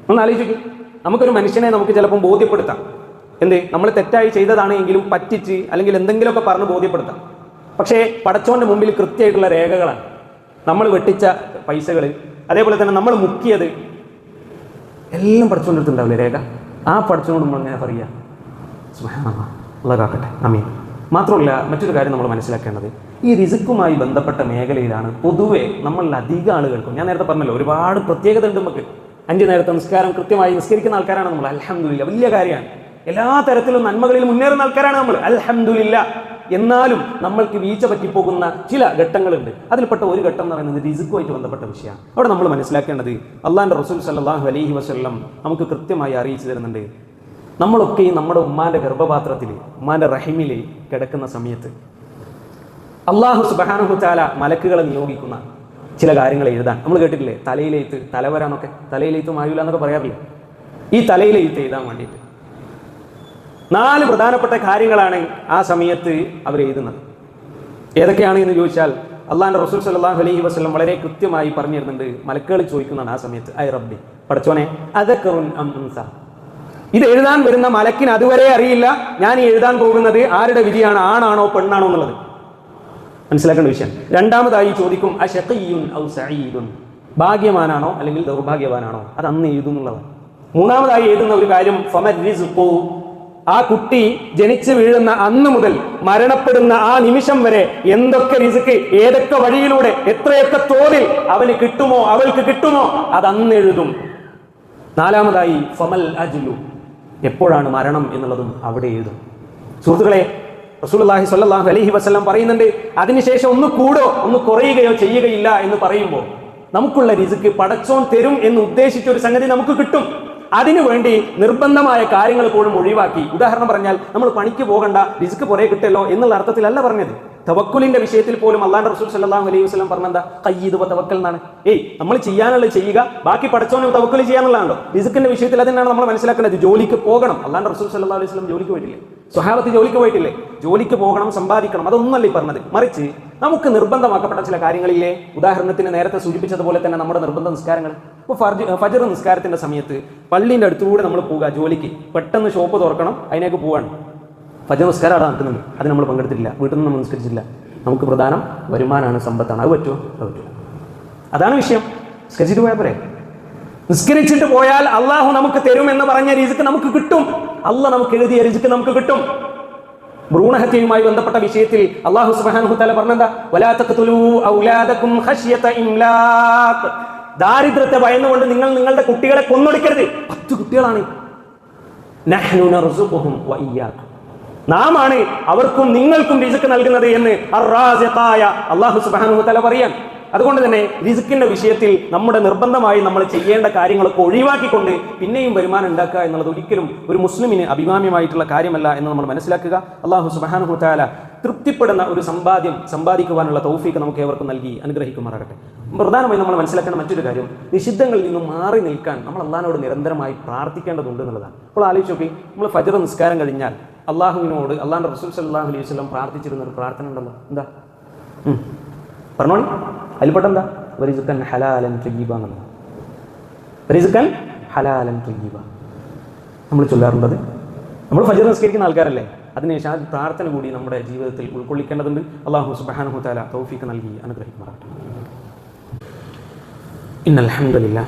ഒന്ന് ആലോചിക്കും. നമുക്കൊരു മനുഷ്യനെ നമുക്ക് ചിലപ്പം ബോധ്യപ്പെടുത്താം. എന്തേ? നമ്മൾ തെറ്റായി ചെയ്തതാണെങ്കിലും പറ്റിച്ച് അല്ലെങ്കിൽ എന്തെങ്കിലുമൊക്കെ പറഞ്ഞ് ബോധ്യപ്പെടുത്താം. പക്ഷേ പടച്ചോന്റെ മുമ്പിൽ കൃത്യമായിട്ടുള്ള രേഖകളാണ്. നമ്മൾ വെട്ടിച്ച പൈസകൾ അതേപോലെ തന്നെ നമ്മൾ മുക്കിയത്. എല്ലാം പടച്ചോന്റെ അടുത്തുണ്ടാവില്ലേ രേഖ? ആ പടച്ചോണ്ട് നമ്മൾ എങ്ങനെ പറയുക? അമീൻ മാത്രമല്ല മറ്റൊരു കാര്യം നമ്മൾ മനസ്സിലാക്കേണ്ടത് ഈ റിസുക്കുമായി ബന്ധപ്പെട്ട മേഖലയിലാണ് പൊതുവെ നമ്മളിൽ അധികം ആളുകൾക്കും ഞാൻ നേരത്തെ പറഞ്ഞല്ലോ ഒരുപാട് പ്രത്യേകത ഉണ്ട് നമുക്ക്. അഞ്ച് നേരത്തെ നിസ്കാരം കൃത്യമായി നിസ്കരിക്കുന്ന ആൾക്കാരാണ് നമ്മൾ. അലഹമില്ല വലിയ കാര്യമാണ്. എല്ലാ തരത്തിലും നന്മകളിൽ മുന്നേറുന്ന ആൾക്കാരാണ് നമ്മൾ. അൽഹംദുലില്ല. എന്നാലും നമ്മൾക്ക് വീഴ്ച പറ്റിപ്പോകുന്ന ചില ഘട്ടങ്ങളുണ്ട്. അതിൽപ്പെട്ട ഒരു ഘട്ടം എന്ന് പറയുന്നത് റിസുക്കുമായിട്ട് ബന്ധപ്പെട്ട വിഷയമാണ്. അവിടെ നമ്മൾ മനസ്സിലാക്കേണ്ടത് അള്ളാഹിന്റെ റസൂൽ സല്ലാഹു അലൈഹി വസ്ല്ലം നമുക്ക് കൃത്യമായി അറിയിച്ചു തരുന്നുണ്ട്. നമ്മളൊക്കെ നമ്മുടെ ഉമ്മാന്റെ ഗർഭപാത്രത്തിൽ ഉമ്മാന്റെ റഹിമിൽ കിടക്കുന്ന സമയത്ത് അള്ളാഹു സുബഹാനുഹു താല മലക്കുകളെ നിയോഗിക്കുന്ന ചില കാര്യങ്ങൾ എഴുതാൻ. നമ്മൾ കേട്ടിട്ടില്ലേ? തലയിലേത്ത് തലവരാന്നൊക്കെ തലയിലേത്ത് മായൂല എന്നൊക്കെ പറയാറില്ലേ? ഈ തലയിലേത്ത് എഴുതാൻ വേണ്ടിയിട്ട്. നാല് പ്രധാനപ്പെട്ട കാര്യങ്ങളാണ് ആ സമയത്ത് അവർ എഴുതുന്നത്. ഏതൊക്കെയാണ് എന്ന് ചോദിച്ചാൽ അള്ളാഹിന്റെ റസൂൽ സല്ലല്ലാഹു അലൈഹി വസ്ലം വളരെ കൃത്യമായി പറഞ്ഞു തരുന്നുണ്ട് മലക്കുകൾ ചോദിക്കുന്നതാണ് ആ സമയത്ത്. ഐ റബ്ബി പഠിച്ചോനെ അദക്കറുൻ അം ഉൻസ. ഇത് എഴുതാൻ വരുന്ന മലക്കിന് അതുവരെ അറിയില്ല. ഞാൻ ഈ എഴുതാൻ പോകുന്നത് ആരുടെ വിധിയാണ്? ആണാണോ പെണ്ണാണോ എന്നുള്ളത്. മനസ്സിലാക്കേണ്ട വിഷയം. രണ്ടാമതായി ചോദിക്കും അഷഖിയുൻ ഭാഗ്യവാനാണോ അല്ലെങ്കിൽ ദൗർഭാഗ്യവാനാണോ? അത് അന്ന് എഴുതുന്നുള്ളതാണ്. മൂന്നാമതായി എഴുതുന്ന ഒരു കാര്യം ഫമ ആ കുട്ടി ജനിച്ചു വീഴുന്ന അന്ന് മുതൽ മരണപ്പെടുന്ന ആ നിമിഷം വരെ എന്തൊക്കെ റിസ്ക് ഏതൊക്കെ വഴിയിലൂടെ എത്രയൊക്കെ തോതിൽ അവന് കിട്ടുമോ അവൾക്ക് കിട്ടുമോ അത് അന്ന് എഴുതും. നാലാമതായി ഫമൽ അജ്ലു. എപ്പോഴാണ് മരണം എന്നുള്ളതും അവിടെ എഴുതും. സുഹൃത്തുക്കളെ റസൂൽഹി സ്വല്ലാഹു അലഹി വസല്ലം പറയുന്നുണ്ട് അതിനുശേഷം ഒന്ന് കൂടോ ഒന്ന് കുറയുകയോ ചെയ്യുകയില്ല എന്ന് പറയുമ്പോൾ നമുക്കുള്ള രിസുക്ക് പടച്ചോൻ തരും എന്ന് ഉദ്ദേശിച്ച ഒരു സംഗതി നമുക്ക് കിട്ടും. അതിനുവേണ്ടി നിർബന്ധമായ കാര്യങ്ങൾ പോലും ഒഴിവാക്കി. ഉദാഹരണം പറഞ്ഞാൽ നമ്മൾ പണിക്ക് പോകണ്ട റിസ്ക് പുറകെ കിട്ടല്ലോ എന്നുള്ള അർത്ഥത്തിലല്ല പറഞ്ഞത്. തവക്കുലിന്റെ വിഷയത്തിൽ പോലും അള്ളാന്റെ റസൂൽ സല്ലല്ലാഹു അലൈഹി വസ്ലം പറഞ്ഞെന്താ? കയ്യത് തവക്കൽ എന്നാണ്. ഏയ് നമ്മൾ ചെയ്യാനുള്ള ചെയ്യുക ബാക്കി പഠിച്ചവനും തവക്കൽ ചെയ്യാനുള്ളതാണോ റിസുക്കിന്റെ വിഷയത്തിൽ അതിനാണ് നമ്മൾ മനസ്സിലാക്കേണ്ടത്. ജോലിക്ക് പോകണം. അള്ളാന്റെ റസൂൽ സല്ലല്ലാഹു അലൈഹി വസ്ലം ജോലിക്ക് പോയിട്ടില്ലേ? സ്വഹാബത്ത് ജോലിക്ക് പോയിട്ടില്ലേ? ജോലിക്ക് പോകണം സമ്പാദിക്കണം അതൊന്നല്ല ഈ പറഞ്ഞത്. മറിച്ച് നമുക്ക് നിർബന്ധമാക്കപ്പെട്ട ചില കാര്യങ്ങളില്ലേ? ഉദാഹരണത്തിന് നേരത്തെ സൂചിപ്പിച്ചതുപോലെ തന്നെ നമ്മുടെ നിർബന്ധ നിസ്കാരങ്ങൾ. ഇപ്പോൾ ഫർജ് ഫജർ നിസ്കാരത്തിന്റെ സമയത്ത് പള്ളീന്റെ അടുത്തുകൂടെ നമ്മൾ പോവുക ജോലിക്ക്. പെട്ടെന്ന് ഷോപ്പ് തുറക്കണം അതിനേക്ക് പോവാണ്. ഫജർ നിസ്കാരം അവിടെ നടക്കുന്നുണ്ട്. അത് നമ്മൾ പങ്കെടുത്തിട്ടില്ല. വീട്ടിൽ നിന്ന് നമ്മൾ നിസ്കരിച്ചില്ല നമുക്ക് പ്രധാനം വരുമാനമാണ് സമ്പത്താണ്. അത് പറ്റുമോ? അത് പറ്റില്ല. അതാണ് വിഷയം. നിസ്കരിച്ചിട്ട് പോയാൽ പോരെ? നിസ്കരിച്ചിട്ട് പോയാൽ അള്ളാഹു നമുക്ക് തരും എന്ന് പറഞ്ഞ രീതിക്ക് നമുക്ക് കിട്ടും. അല്ല നമുക്ക് എഴുതിയ രീതിക്ക് നമുക്ക് കിട്ടും. ഭ്രൂണഹത്യയുമായി ബന്ധപ്പെട്ട വിഷയത്തിൽ അള്ളാഹു സുബ്ഹാനഹു തആല പറഞ്ഞെന്താ? ദാരിദ്ര്യത്തെ ഭയന്നുകൊണ്ട് നിങ്ങൾ നിങ്ങളുടെ കുട്ടികളെ കൊന്നൊടുക്കരുത്. പത്ത് കുട്ടികളാണ്. നാമാണ് അവർക്കും നിങ്ങൾക്കും റിസുക്ക് നൽകുന്നത് എന്ന് അള്ളാഹു സുബാനു തല പറയാൻ. അതുകൊണ്ട് തന്നെ റിസുക്കിന്റെ വിഷയത്തിൽ നമ്മുടെ നിർബന്ധമായി നമ്മൾ ചെയ്യേണ്ട കാര്യങ്ങളൊക്കെ ഒഴിവാക്കിക്കൊണ്ട് പിന്നെയും വരുമാനം ഉണ്ടാക്കുക എന്നുള്ളത് ഒരിക്കലും ഒരു മുസ്ലിമിന് അഭിമാമ്യമായിട്ടുള്ള കാര്യമല്ല എന്ന് നമ്മൾ മനസ്സിലാക്കുക. അള്ളാഹു സുബാനു തആല തൃപ്തിപ്പെടുന്ന ഒരു സമ്പാദ്യം സമ്പാദിക്കുവാനുള്ള തൗഫീക്ക് നമുക്ക് ഏവർക്കും നൽകി അനുഗ്രഹിക്കുമാറാകട്ടെ. പ്രധാനമായി നമ്മൾ മനസ്സിലാക്കേണ്ട മറ്റൊരു കാര്യം നിഷിദ്ധങ്ങളിൽ നിന്നും മാറി നിൽക്കാൻ നമ്മൾ അള്ളഹാനോട് നിരന്തരമായി പ്രാർത്ഥിക്കേണ്ടതുണ്ട് എന്നുള്ളതാണ്. അപ്പോൾ ആലോചിച്ച് നോക്കി നമ്മൾ ഫജർ നിസ്കാരം കഴിഞ്ഞാൽ അള്ളാഹുവിനോട് അള്ളാഹിന്റെ റസൂൽ സല്ലാഹു അലൈഹി വസല്ലം പ്രാർത്ഥിച്ചിരുന്ന ഒരു പ്രാർത്ഥന ഉണ്ടല്ലോ. എന്താ. പറഞ്ഞോളി. അതിൽപ്പെട്ട എന്താ? വരിസുക്കൻ ഹലാലൻ തുയ്യബ എന്നുള്ളത്. വരിസുക്കൻ ഹലാലൻ തുയ്യബ. നമ്മൾ ചൊല്ലാറുള്ളത് നമ്മൾ ഫജർ നിസ്കരിക്കുന്ന ആൾക്കാരല്ലേ? അതിനുശേഷം ആ പ്രാർത്ഥന കൂടി നമ്മുടെ ജീവിതത്തിൽ ഉൾക്കൊള്ളിക്കേണ്ടതുണ്ട് അള്ളാഹു സുബ്ഹാനഹു തആല തൗഫീക്ക് നൽകി അനുഗ്രഹിക്കുമാറാകട്ടെ إن الحمد لله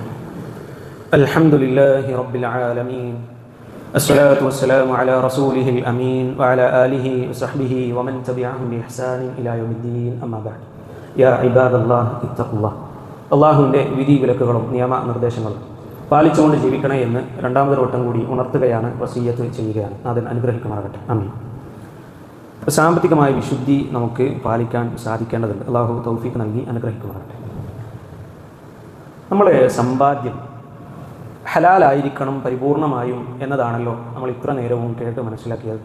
الحمد لله رب العالمين الصلاة والسلام على رسوله الأمين وعلى آله وصحبه ومن تبعهم بإحسان إلى يوم الدين أما بعد يا عباد الله اتقوا الله അള്ളാഹുവിൻ്റെ വിധി വിലക്കുകളും നിയമ നിർദ്ദേശങ്ങളും പാലിച്ചുകൊണ്ട് ജീവിക്കണേ എന്ന് രണ്ടാമതൊരു വട്ടം കൂടി ഉണർത്തുകയാണ് വസീയത്ത് ചെയ്യുകയാണ്. അതിന് അനുഗ്രഹിക്കുമാറാകട്ടെ. അമീൻ സാമ്പത്തികമായ വിശുദ്ധി നമുക്ക് പാലിക്കാൻ സാധിക്കേണ്ടതുണ്ട്. അള്ളാഹു തൗഫീഖ് നൽകി അനുഗ്രഹിക്കുമാറാകട്ടെ. നമ്മുടെ സമ്പാദ്യം ഹലാലായിരിക്കണം പരിപൂർണമായും എന്നതാണല്ലോ നമ്മൾ ഇത്ര നേരവും കേട്ട് മനസ്സിലാക്കിയത്.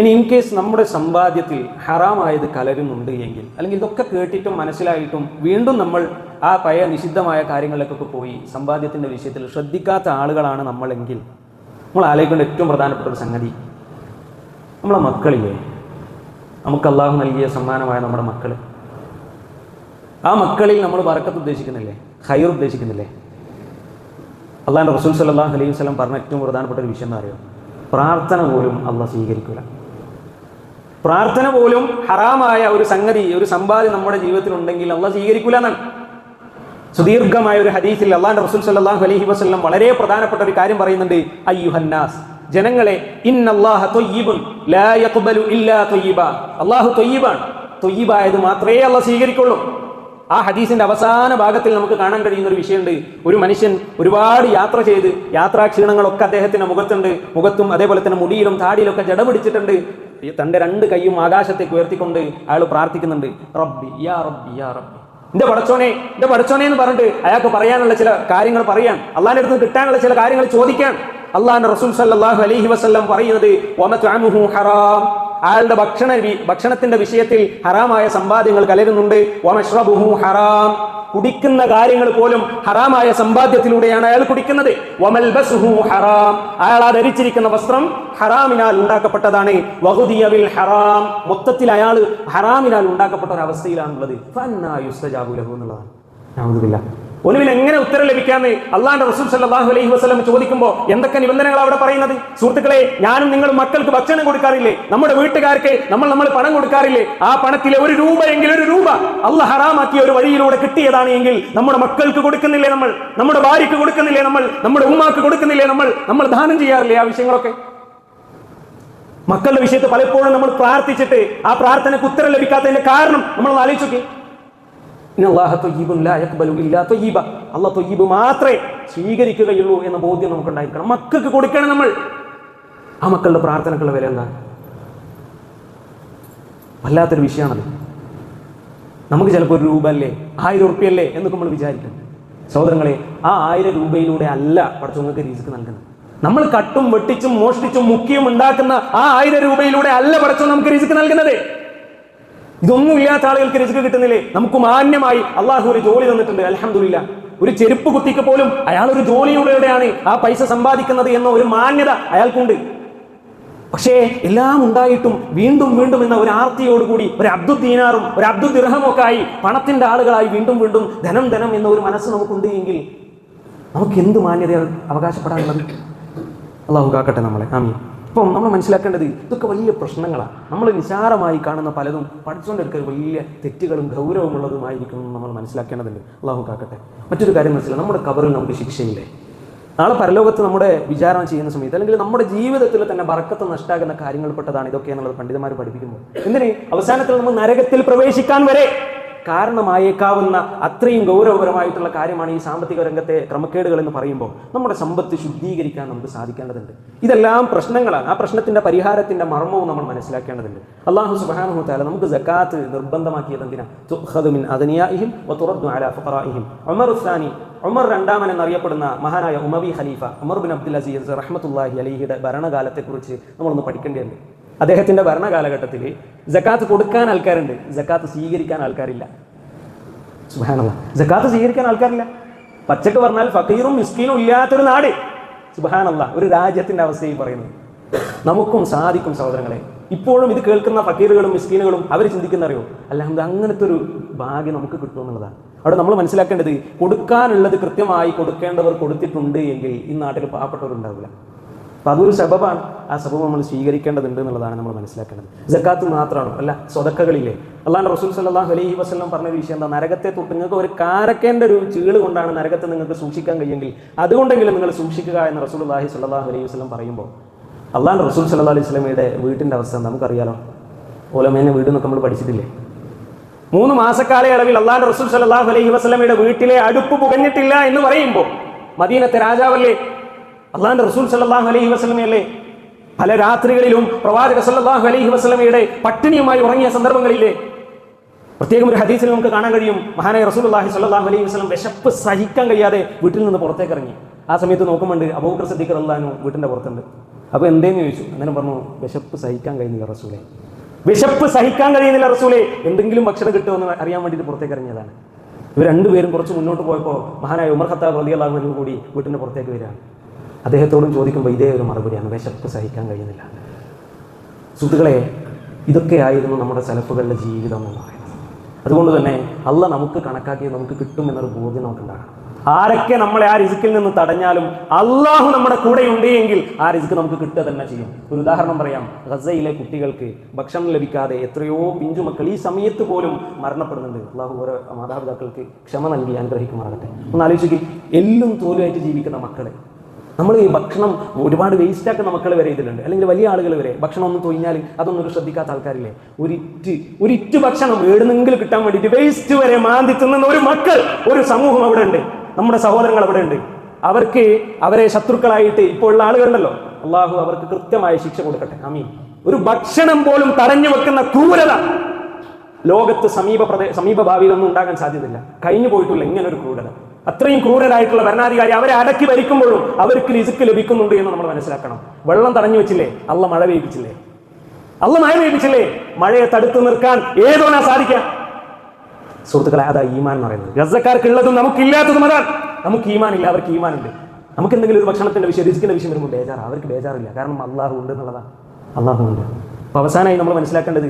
ഇനി ഇൻ കേസ് നമ്മുടെ സമ്പാദ്യത്തിൽ ഹറാമായത് കലരുന്നുണ്ട് എങ്കിൽ അല്ലെങ്കിൽ ഇതൊക്കെ കേട്ടിട്ടും മനസ്സിലായിട്ടും വീണ്ടും നമ്മൾ ആ പഴയ നിഷിദ്ധമായ കാര്യങ്ങളിലേക്കൊക്കെ പോയി സമ്പാദ്യത്തിന്റെ വിഷയത്തിൽ ശ്രദ്ധിക്കാത്ത ആളുകളാണ് നമ്മളെങ്കിൽ നമ്മൾ ആലോചിക്കേണ്ട ഏറ്റവും പ്രധാനപ്പെട്ട ഒരു സംഗതി. നമ്മളെ മക്കളില്ലേ? നമുക്ക് അള്ളാഹു നൽകിയ സമ്മാനമായ നമ്മുടെ മക്കൾ ആ മക്കളിൽ നമ്മൾ വറക്കത്ത് ഉദ്ദേശിക്കുന്നില്ലേ? ഹൈർ ഉദ്ദേശിക്കുന്നില്ലേ? അള്ളാഹിന്റെ റസൂൽ സല്ലാഹു അലൈഹി വസ്ലം പറഞ്ഞ ഏറ്റവും പ്രധാനപ്പെട്ട ഒരു വിഷയം എന്ന് അറിയാം പ്രാർത്ഥന പോലും അള്ളാഹ് സ്വീകരിക്കില്ല പ്രാർത്ഥന പോലും ഹറാമായ ഒരു സംഗതി ഒരു സമ്പാദ്യം നമ്മുടെ ജീവിതത്തിൽ ഉണ്ടെങ്കിൽ അള്ളാഹ് സ്വീകരിക്കില്ല എന്നാണ്. സുദീർഘമായ ഒരു ഹദീസിൽ അള്ളാഹിന്റെ റസൂൽ സല്ലാഹു അലഹി വസ്ലം വളരെ പ്രധാനപ്പെട്ട ഒരു കാര്യം പറയുന്നുണ്ട് അയ്യുഹന്നാസ് ജനങ്ങളെ അള്ളാഹു ത്വയ്യിബാണ് ത്വയ്യിബായത് മാത്രമേ അള്ളാഹ് സ്വീകരിക്കുള്ളൂ. ആ ഹദീസിന്റെ അവസാന ഭാഗത്തിൽ നമുക്ക് കാണാൻ കഴിയുന്ന ഒരു വിഷയമുണ്ട്. ഒരു മനുഷ്യൻ ഒരുപാട് യാത്ര ചെയ്ത് യാത്രാക്ഷീണങ്ങളൊക്കെ അദ്ദേഹത്തിന്റെ മുഖത്തുണ്ട്. മുഖത്തും അതേപോലെ തന്നെ മുടിയിലും താടിയിലൊക്കെ ജട പിടിച്ചിട്ടുണ്ട്. തന്റെ രണ്ട് കൈയും ആകാശത്തേക്ക് ഉയർത്തിക്കൊണ്ട് അയാൾ പ്രാർത്ഥിക്കുന്നുണ്ട്. റബ്ബി യാ റബ്ബി യാ റബ്ബി. എന്റെ പടച്ചോനെ എന്റെ പടച്ചോനെ എന്ന് പറഞ്ഞിട്ട് അയാൾക്ക് പറയാനുള്ള ചില കാര്യങ്ങൾ പറയാൻ അള്ളാഹിന്റെ അടുത്ത് കിട്ടാനുള്ള ചില കാര്യങ്ങൾ ചോദിക്കാൻ അള്ളാഹിന്റെ റസൂൽ സല്ലാഹു അലഹി വസല്ലം പറയുന്നത് ഹറാം. അയാളുടെ ഭക്ഷണ ഭക്ഷണത്തിന്റെ വിഷയത്തിൽ ഹറാമായ സമ്പാദ്യങ്ങൾ കലരുന്നുണ്ട് ഹറാം. കുടിക്കുന്ന കാര്യങ്ങൾ പോലും ഹറാമായ സമ്പാദ്യത്തിലൂടെയാണ് അയാൾ കുടിക്കുന്നത്. ഹറാം. അയാൾ ആ ധരിച്ചിരിക്കുന്ന വസ്ത്രം ഹറാമിനാൽ ഉണ്ടാക്കപ്പെട്ടതാണ്. ഹറാം. മൊത്തത്തിൽ അയാൾ ഹറാമിനാൽ ഉണ്ടാക്കപ്പെട്ട ഒരു അവസ്ഥയിലാണുള്ളത്. എന്നുള്ളതാണ്. ഒടുവിൽ എങ്ങനെ ഉത്തരം ലഭിക്കാന്ന് അള്ളാന്റെ റസൂൽ സല്ലാഹു അലൈഹി വസ്ലം ചോദിക്കുമ്പോൾ എന്തൊക്കെ നിബന്ധനകൾ അവിടെ പറയുന്നത്? സുഹൃത്തുക്കളെ ഞാനും നിങ്ങളും മക്കൾക്ക് ഭക്ഷണം കൊടുക്കാറില്ലേ? നമ്മുടെ വീട്ടുകാർക്ക് നമ്മൾ നമ്മൾ പണം കൊടുക്കാറില്ലേ? ആ പണത്തിലെ ഒരു രൂപയെങ്കിൽ ഒരു രൂപ. അല്ല ഹറാമാക്കിയ ഒരു വഴിയിലൂടെ കിട്ടിയതാണ് എങ്കിൽ നമ്മുടെ മക്കൾക്ക് കൊടുക്കുന്നില്ലേ നമ്മൾ? നമ്മുടെ ഭാര്യക്ക് കൊടുക്കുന്നില്ലേ നമ്മൾ? നമ്മുടെ ഉമ്മാക്ക് കൊടുക്കുന്നില്ലേ നമ്മൾ? നമ്മൾ ദാനം ചെയ്യാറില്ലേ ആ വിഷയങ്ങളൊക്കെ? മക്കളുടെ വിഷയത്തിൽ പലപ്പോഴും നമ്മൾ പ്രാർത്ഥിച്ചിട്ട് ആ പ്രാർത്ഥനയ്ക്ക് ഉത്തരം ലഭിക്കാത്തതിന്റെ കാരണം നമ്മൾ ആലോചിച്ചു അള്ളാഹ് മാത്രമേ സ്വീകരിക്കുകയുള്ളൂ എന്ന ബോധ്യം നമുക്കുണ്ടായിരിക്കണം. മക്കൾക്ക് കൊടുക്കണം നമ്മൾ. ആ മക്കളുടെ പ്രാർത്ഥനക്കുള്ള വില എന്താ വല്ലാത്തൊരു വിഷയമാണത് നമുക്ക് ചിലപ്പോൾ ഒരു രൂപ അല്ലേ ആയിരം ഉറുപ്പ്യല്ലേ എന്നൊക്കെ നമ്മൾ വിചാരിക്കും. സഹോദരങ്ങളെ ആ ആയിരം രൂപയിലൂടെ അല്ല പഠിച്ചവങ്ങൾക്ക് രീസിക്ക് നൽകുന്നത്. നമ്മൾ കട്ടും വെട്ടിച്ചും മോഷ്ടിച്ചും മുക്കിയും ഉണ്ടാക്കുന്ന ആ ആയിരം രൂപയിലൂടെ അല്ല പഠിച്ചോ നമുക്ക് റിസ്ക് നൽകുന്നത്. ഇതൊന്നും ഇല്ലാത്ത ആളുകൾക്ക് രിസ്ക് കിട്ടുന്നില്ലേ? നമുക്ക് മാന്യമായി അള്ളാഹു ഒരു ജോലി തന്നിട്ടുണ്ട്. അലഹമില്ല ഒരു ചെരുപ്പ് കുത്തിക്ക് പോലും അയാൾ ഒരു ജോലിയുടെയാണ് ആ പൈസ സമ്പാദിക്കുന്നത് എന്ന ഒരു മാന്യത അയാൾക്കുണ്ട്. പക്ഷേ എല്ലാം ഉണ്ടായിട്ടും വീണ്ടും വീണ്ടും എന്ന ഒരു ആർത്തിയോടുകൂടി ഒരു അബ്ദു ദീനാറും ഒരു അബ്ദു ദിർഹമൊക്കെ ആയി പണത്തിന്റെ ആളുകളായി വീണ്ടും വീണ്ടും ധനം ധനം എന്ന ഒരു മനസ്സ് നമുക്കുണ്ട് എങ്കിൽ നമുക്ക് എന്ത് മാന്യത അവകാശപ്പെടാനുള്ളത്? അള്ളാഹു കാക്കട്ടെ നമ്മളെ. ആമീൻ. ഇപ്പം നമ്മൾ മനസ്സിലാക്കേണ്ടത് ഇതൊക്കെ വലിയ പ്രശ്നങ്ങളാണ്. നമ്മൾ നിസാരമായി കാണുന്ന പലതും പഠിച്ചുകൊണ്ടിരിക്കുന്ന വലിയ തെറ്റുകളും ഗൗരവമുള്ളതുമായിരിക്കും നമ്മൾ മനസ്സിലാക്കേണ്ടതുണ്ട്. അള്ളാഹു കാക്കട്ടെ. മറ്റൊരു കാര്യം മനസ്സിലായി നമ്മുടെ കബറിൽ നമുക്ക് ശിക്ഷയില്ലേ? നാളെ പരലോകത്ത് നമ്മുടെ വിചാരണ ചെയ്യുന്ന സമയത്ത് അല്ലെങ്കിൽ നമ്മുടെ ജീവിതത്തിൽ തന്നെ ബറക്കത്ത് നഷ്ടാകുന്ന കാര്യങ്ങൾപ്പെട്ടതാണ് ഇതൊക്കെ എന്നുള്ളത് പണ്ഡിതന്മാർ പഠിപ്പിക്കുമ്പോൾ. എന്തിന്? അവസാനത്തിൽ നമ്മൾ നരകത്തിൽ പ്രവേശിക്കാൻ വരെ. കാരണമായേക്കാവുന്ന അത്രയും ഗൗരവപരമായിട്ടുള്ള കാര്യമാണ് ഈ സാമ്പത്തിക രംഗത്തെ ക്രമക്കേടുകൾ എന്ന് പറയുമ്പോൾ നമ്മുടെ സമ്പത്ത് ശുദ്ധീകരിക്കാൻ നമുക്ക് സാധിക്കേണ്ടതുണ്ട്. ഇതെല്ലാം പ്രശ്നങ്ങളാണ്. ആ പ്രശ്നത്തിന്റെ പരിഹാരത്തിന്റെ മർമ്മവും നമ്മൾ മനസ്സിലാക്കേണ്ടതുണ്ട്. അള്ളാഹു സുബാനു നമുക്ക് ജക്കാത്ത് നിർബന്ധമാക്കിയത് എന്തിനാഹിം ഫഖറാഇഹിം. ഉമർ ഉമർ രണ്ടാമൻ എന്നറിയപ്പെടുന്ന മഹാനായ ഉമവി ഖലീഫ ഉമർ ബിൻ അബ്ദുൽ അസീസ് റഹ്മത്തുല്ലാഹി അലിഹിയുടെ ഭരണകാലത്തെക്കുറിച്ച് നമ്മളൊന്ന് പഠിക്കേണ്ടതുണ്ട്. അദ്ദേഹത്തിന്റെ ഭരണകാലഘട്ടത്തിൽ ജക്കാത്ത് കൊടുക്കാൻ ആൾക്കാരുണ്ട്. ജക്കാത്ത് സ്വീകരിക്കാൻ ആൾക്കാരില്ല. സുബാനല്ല ജക്കാത്ത് സ്വീകരിക്കാൻ ആൾക്കാരില്ല. പച്ചക്ക് പറഞ്ഞാൽ ഫക്കീറും മിസ്കീനും ഇല്ലാത്തൊരു നാട്. സുബാനല്ല ഒരു രാജ്യത്തിന്റെ അവസ്ഥയിൽ പറയുന്നത്. നമുക്കും സാധിക്കും സഹോദരങ്ങളെ ഇപ്പോഴും ഇത് കേൾക്കുന്ന ഫക്കീറുകളും മിസ്കീനുകളും അവർ ചിന്തിക്കുന്ന അറിയോ? അല്ലാണ്ട് അങ്ങനത്തെ ഒരു ഭാഗ്യം നമുക്ക് കിട്ടുമെന്നുള്ളതാണ് അവിടെ നമ്മൾ മനസ്സിലാക്കേണ്ടത് കൊടുക്കാനുള്ളത് കൃത്യമായി കൊടുക്കേണ്ടവർ കൊടുത്തിട്ടുണ്ട് എങ്കിൽ ഈ നാട്ടിൽ പാവപ്പെട്ടവരുണ്ടാവില്ല. അപ്പൊ അതൊരു സബബാണ്. ആ സബബ് നമ്മൾ സ്വീകരിക്കേണ്ടതുണ്ട് എന്നുള്ളതാണ് നമ്മൾ മനസ്സിലാക്കേണ്ടത്. ജക്കാത്ത് മാത്രമാണ് അല്ല സ്വതക്കകളില്ലേ? അല്ലാണ്ട് റസൂൽ സല്ലാഹു അലൈഹി വസ്ലം പറഞ്ഞ ഒരു വിഷയം എന്താ? നരകത്തെ തൊട്ട് നിങ്ങൾക്ക് ഒരു കാരക്കേണ്ട ഒരു ചീൾ കൊണ്ടാണ് നരകത്തെ നിങ്ങൾക്ക് സൂക്ഷിക്കാൻ കഴിയുമെങ്കിൽ അതുകൊണ്ടെങ്കിലും നിങ്ങൾ സൂക്ഷിക്കുക എന്ന് റസൂൽ അള്ളാഹി സല്ലാഹു അലൈഹി വസ്ലം പറയുമ്പോൾ അല്ലാണ്ട് റസൂൽ സല്ലാ അലൈഹി സ്വലമയുടെ വീട്ടിന്റെ അവസ്ഥ നമുക്കറിയാലോ ഓലമേനെ വീട് നമ്മൾ പഠിച്ചിട്ടില്ലേ? മൂന്ന് മാസക്കാലയളവിൽ അള്ളാഹ് റസൂൽ സല്ലാഹു അലൈഹി വസ്ലമയുടെ വീട്ടിലെ അടുപ്പ് പുകഞ്ഞിട്ടില്ല എന്ന് പറയുമ്പോൾ മദീനത്തെ രാജാവല്ലേ? അള്ളാഹുന്റെ റസൂൽ സല്ലാഹു അലൈഹി വസ്ലമയല്ലേ പല രാത്രികളിലും പ്രവാചക സല്ലാഹു അലൈഹി വസ്ലമയുടെ പട്ടിണിയുമായി ഉറങ്ങിയ സന്ദർഭങ്ങളില്ലേ? പ്രത്യേകം ഒരു ഹദീസിൽ നമുക്ക് കാണാൻ കഴിയും. മഹാനായ റസൂൽ അള്ളാഹി സല്ലാഹു അലൈഹി വസ്ലം വിശപ്പ് സഹിക്കാൻ കഴിയാതെ വീട്ടിൽ നിന്ന് പുറത്തേക്ക് ഇറങ്ങി. ആ സമയത്ത് നോക്കുമ്പോണ്ട് അബൂബക്കർ സദ്ദീഖർ അള്ളഹാനു വീട്ടിന്റെ പുറത്തുണ്ട്. അപ്പോൾ എന്തേന്ന് ചോദിച്ചു? അങ്ങനെ പറഞ്ഞു വിശപ്പ് സഹിക്കാൻ കഴിയുന്നില്ല റസൂലെ. വിശപ്പ് സഹിക്കാൻ കഴിയുന്നില്ല റസൂലെ. എന്തെങ്കിലും ഭക്ഷണം കിട്ടുമെന്ന് അറിയാൻ വേണ്ടിയിട്ട് പുറത്തേക്ക് ഇറങ്ങിയതാണ്. ഇവർ രണ്ടുപേരും കുറച്ച് മുന്നോട്ട് പോയപ്പോൾ മഹാനായ ഉമർ ഖത്താബ് റലി അള്ളാഹു കൂടി വീട്ടിന്റെ പുറത്തേക്ക് വരികയാണ്. അദ്ദേഹത്തോടും ചോദിക്കുമ്പോൾ ഇതേ ഒരു മറുപടിയാണ് വിശപ്പ് സഹിക്കാൻ കഴിയുന്നില്ല. സുഹൃത്തുക്കളെ ഇതൊക്കെയായിരുന്നു നമ്മുടെ സെലഫുകളുടെ ജീവിതം എന്ന് പറയുന്നത്. അതുകൊണ്ട് തന്നെ അല്ല നമുക്ക് കണക്കാക്കി നമുക്ക് കിട്ടും എന്നൊരു ബോധ്യം നമുക്കുണ്ടാകണം. ആരൊക്കെ നമ്മളെ ആ റിസ്ക്കിൽ നിന്ന് തടഞ്ഞാലും അള്ളാഹു നമ്മുടെ കൂടെ ഉണ്ട് എങ്കിൽ ആ റിസ്ക് നമുക്ക് കിട്ടുക തന്നെ ചെയ്യും. ഒരു ഉദാഹരണം പറയാം. ഗസയിലെ കുട്ടികൾക്ക് ഭക്ഷണം ലഭിക്കാതെ എത്രയോ പിഞ്ചു മക്കൾ ഈ സമയത്ത് പോലും മരണപ്പെടുന്നുണ്ട്. അള്ളാഹു ഓരോ മാതാപിതാക്കൾക്ക് ക്ഷമ നൽകി അനുഗ്രഹിക്കുമാറാകട്ടെ. ഒന്ന് ആലോചിക്കും എല്ലും തോലുമായിട്ട് ജീവിക്കുന്ന മക്കളെ നമ്മൾ ഈ ഭക്ഷണം ഒരുപാട് വേസ്റ്റ് നമുക്ക് വരെ ഇതിലുണ്ട്. അല്ലെങ്കിൽ വലിയ ആളുകൾ വരെ. ഭക്ഷണം ഒന്ന് തൊഴിഞ്ഞാൽ അതൊന്നും ഒരു ശ്രദ്ധിക്കാത്ത ആൾക്കാരില്ലേ? ഒരു ഇറ്റ് ഒരു ഇറ്റ് ഭക്ഷണം എവിടുന്നെങ്കിലും കിട്ടാൻ വേണ്ടിയിട്ട് വേസ്റ്റ് വരെ മാന്തി തിന്നുന്ന ഒരു മക്കൾ ഒരു സമൂഹം അവിടെ ഉണ്ട്. നമ്മുടെ സഹോദരങ്ങൾ അവിടെ ഉണ്ട്. അവർക്ക് അവരെ ശത്രുക്കളായിട്ട് ഇപ്പോൾ ഉള്ള ആളുകളുണ്ടല്ലോ. അള്ളാഹു അവർക്ക് കൃത്യമായ ശിക്ഷ കൊടുക്കട്ടെ. അമീൻ ഒരു ഭക്ഷണം പോലും തടഞ്ഞു വെക്കുന്ന ക്രൂരത ലോകത്ത് സമീപ പ്രദേ സമീപ ഭാവിയിലൊന്നും ഉണ്ടാകാൻ സാധ്യതയില്ല. കഴിഞ്ഞു പോയിട്ടില്ല ഇങ്ങനെ ഒരു ക്രൂരത. അത്രയും ക്രൂരനായിട്ടുള്ള ഭരണാധികാരി അവരെ അടക്കി ഭരിക്കുമ്പോഴും അവർക്ക് റിസ്ക് ലഭിക്കുന്നുണ്ട് എന്ന് നമ്മൾ മനസ്സിലാക്കണം. വെള്ളം തടഞ്ഞു വെച്ചില്ലേ? അല്ല മഴ പെയ്പ്പിച്ചില്ലേ അല്ല മഴ പെയ്പ്പിച്ചില്ലേ മഴയെ തടുത്തു നിർക്കാൻ ഏതോനാ സാധിക്കാം സുഹൃത്തുക്കളെ അതാ ഈമാൻ എന്ന് പറയുന്നത്. ഗസക്കാർക്കുള്ളതും നമുക്കില്ലാത്തതും അതാണ്. നമുക്ക് ഈമാൻ ഇല്ല അവർക്ക് ഈമാൻ ഉണ്ട് നമുക്ക് എന്തെങ്കിലും ഒരു ഭക്ഷണത്തിന്റെ വിഷയം രുചിക്കുന്ന വിഷയം വരുമ്പോൾ ബേജാറ്. അവർക്ക് ബേജാറില്ല. കാരണം അള്ളാഹു ഉണ്ട് എന്നുള്ളതാണ്. അള്ളാഹു ഉണ്ട്. അപ്പോൾ അവസാനമായി നമ്മൾ മനസ്സിലാക്കേണ്ടത്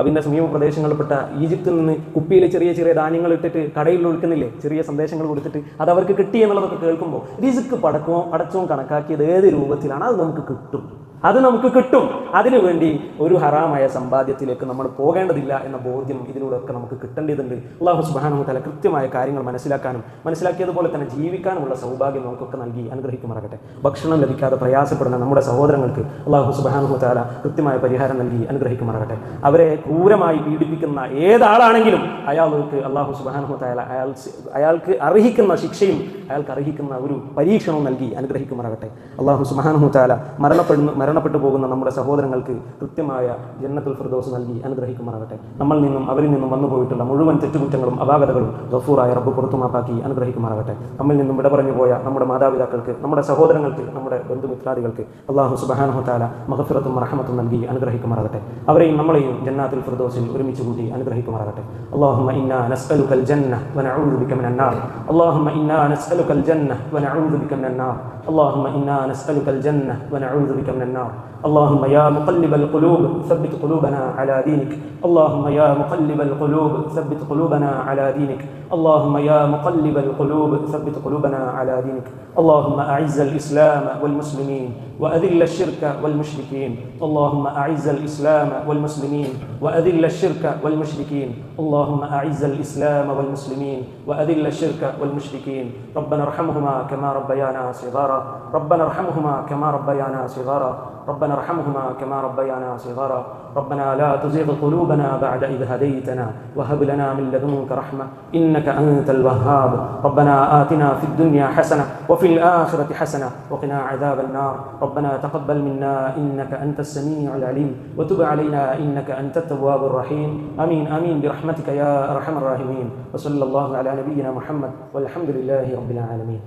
അതിന്റെ സമീപ പ്രദേശങ്ങളിൽപ്പെട്ട ഈജിപ്തിൽ നിന്ന് കുപ്പിയിൽ ചെറിയ ചെറിയ ധാന്യങ്ങൾ ഇട്ടിട്ട് കടയിൽ ഒഴുക്കുന്നില്ലേ ചെറിയ സന്ദേശങ്ങൾ കൊടുത്തിട്ട് അത് അവർക്ക് കിട്ടി എന്നുള്ളതൊക്കെ കേൾക്കുമ്പോൾ റിസ്ക് പടക്കവും അടച്ചവും കണക്കാക്കിയത് ഏത് രൂപത്തിലാണ്? അത് നമുക്ക് കിട്ടും. അത് നമുക്ക് കിട്ടും. അതിനുവേണ്ടി ഒരു ഹറാമായ സമ്പാദ്യത്തിലേക്ക് നമ്മൾ പോകേണ്ടതില്ല എന്ന ബോധ്യം ഇതിലൂടെയൊക്കെ നമുക്ക് കിട്ടേണ്ടതുണ്ട്. അള്ളാഹു സുബാനു തല കൃത്യമായ കാര്യങ്ങൾ മനസ്സിലാക്കാനും മനസ്സിലാക്കിയതുപോലെ തന്നെ ജീവിക്കാനുമുള്ള സൗഭാഗ്യം നമുക്കൊക്കെ നൽകി അനുഗ്രഹിക്കുമാറാകട്ടെ. ഭക്ഷണം ലഭിക്കാതെ പ്രയാസപ്പെടുന്ന നമ്മുടെ സഹോദരങ്ങൾക്ക് അള്ളാഹു സുബാനു താല കൃത്യമായ പരിഹാരം നൽകി അനുഗ്രഹിക്കുമാറാകട്ടെ. അവരെ ക്രൂരമായി പീഡിപ്പിക്കുന്ന ഏതാളാണെങ്കിലും അയാൾക്ക് അള്ളാഹു സുബാനു താല അയാൾ അയാൾക്ക് അർഹിക്കുന്ന ശിക്ഷയും അയാൾക്ക് അർഹിക്കുന്ന ഒരു പരീക്ഷണവും നൽകി അനുഗ്രഹിക്കുമാറാകട്ടെ. അള്ളാഹു സുബാനു താല മരണപ്പെടുന്ന മരണപ്പെട്ടു പോകുന്ന നമ്മുടെ സഹോദരങ്ങൾക്ക് കൃത്യമായ ജന്നത്തുൽ ഫിർദോസ് നൽകി അനുഗ്രഹിക്കുമാറാകട്ടെ നമ്മളിൽ നിന്നും അവരിൽ നിന്നും വന്നു പോയിട്ടുള്ള മുഴുവൻ തെറ്റുകുറ്റങ്ങളും അപാകതകളും ഗഫൂറായ റബ്ബ് പുറത്തുമാപ്പാക്കി അനുഗ്രഹിക്കുമാറാകട്ടെ നമ്മിൽ നിന്നും വിട പറഞ്ഞു പോയ നമ്മുടെ മാതാപിതാക്കൾക്ക് നമ്മുടെ സഹോദരങ്ങൾക്ക് നമ്മുടെ ബന്ധുമിത്രാദികൾക്ക് അള്ളാഹു സുബഹാനഹു താല മഹഫിറത്തും റഹമത്തും നൽകി അനുഗ്രഹിക്കുമാറാകട്ടെ അവരെയും നമ്മളെയും ജന്നാത്തുൽ ഫിർദോസിൽ ഒരുമിച്ച് കൂട്ടി അനുഗ്രഹിക്കുമാറാകട്ടെ اللهم إنا نسألك الجنة ونعوذ بك من النار اللهم إنا نسألك الجنة ونعوذ بك من النار اللهم إنا نسألك الجنة ونعوذ بك من النار. اللهم يا مقلب القلوب ثبت قلوبنا على دينك. اللهم يا مقلب القلوب ثبت قلوبنا على دينك. اللهم يا مقلب القلوب ثبت قلوبنا على دينك. اللهم أعز الإسلام والمسلمين وأذل الشرك والمشركين. اللهم أعز الإسلام والمسلمين وأذل الشرك والمشركين. اللهم أعز الإسلام والمسلمين وأذل الشرك والمشركين. ربنا ارحمهما كما ربيانا صغارا. ربنا ارحمهما كما ربيانا صغارا. ربنا ارحمهما كما ربيانا صغارا. ربنا لا تزغ قلوبنا بعد إذ هديتنا وهب لنا من لدنك رحمة إنك أنت الوهاب. ربنا آتنا في الدنيا حسنة وفي الآخرة حسنة وقنا عذاب النار. ربنا تقبل منا إنك أنت السميع العليم وتب علينا إنك أنت التواب الرحيم. آمين آمين. برحمتك يا أرحم الراحمين. وصلى الله على نبينا محمد والحمد لله رب العالمين.